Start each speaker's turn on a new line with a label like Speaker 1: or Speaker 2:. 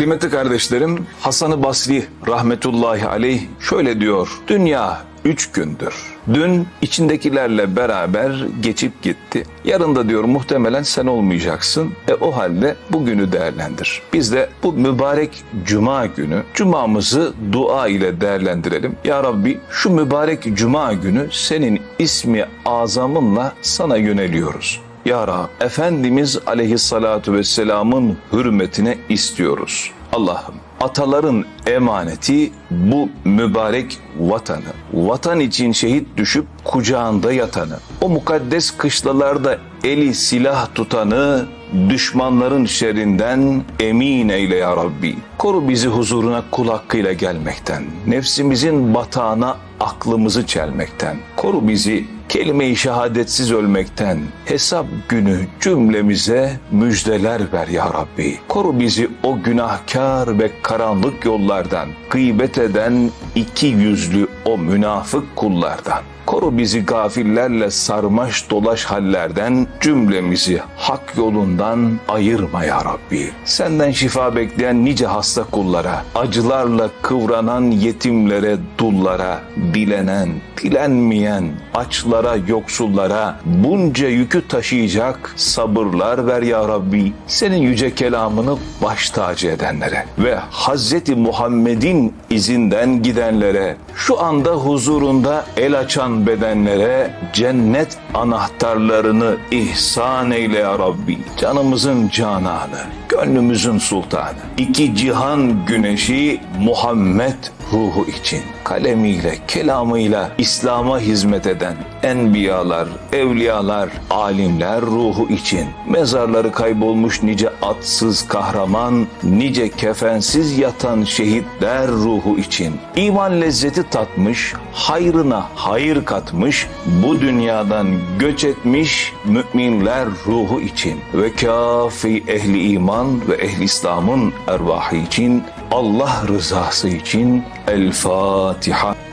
Speaker 1: Kıymetli kardeşlerim, Hasan-ı Basri rahmetullahi aleyh şöyle diyor. Dünya üç gündür. Dün içindekilerle beraber geçip gitti. Yarın da diyor muhtemelen sen olmayacaksın. E o halde bugünü değerlendir. Biz de bu mübarek cuma günü cumamızı dua ile değerlendirelim. Ya Rabbi şu mübarek cuma günü senin ismi azamınla sana yöneliyoruz. Ya Rab, Efendimiz aleyhissalatu vesselamın hürmetine istiyoruz. Allah'ım ataların emaneti bu mübarek vatanı. Vatan için şehit düşüp kucağında yatanı. O mukaddes kışlalarda eli silah tutanı düşmanların şerrinden emin eyle ya Rabbi. Koru bizi huzuruna kul hakkıyla gelmekten. Nefsimizin batağına aklımızı çelmekten. Koru bizi kelime-i şehadetsiz ölmekten. Hesap günü cümlemize müjdeler ver ya Rabbi. Koru bizi o günahkar ve karanlık yollardan, gıybet eden iki yüzlü o münafık kullardan. Koru bizi gafillerle sarmaş dolaş hallerden, cümlemizi hak yolundan ayırma ya Rabbi. Senden şifa bekleyen nice hasta kullara, acılarla kıvranan yetimlere, dullara, dilenen, dilenmeyen, açlara, yoksullara bunca yükü taşıyacak sabırlar ver ya Rabbi. Senin yüce kelamını baş tacı edenlere ve Hazreti Muhammed'in izinden gidenlere, şu anda huzurunda el açan bedenlere cennet anahtarlarını ihsan eyle ya Rabbi. Canımızın cananı, gönlümüzün sultanı, iki cihan güneşi Muhammed ruhu için. Kalemiyle, kelamıyla İslam'a hizmet eden enbiyalar, evliyalar, alimler ruhu için. Mezarları kaybolmuş nice atsız kahraman, nice kefensiz yatan şehitler ruhu için. İman lezzeti tatmış, hayrına hayır katmış, bu dünyadan göç etmiş müminler ruhu için. Ve kafi ehli iman ve ehli İslam'ın ervahı için Allah rızası için El Fatiha.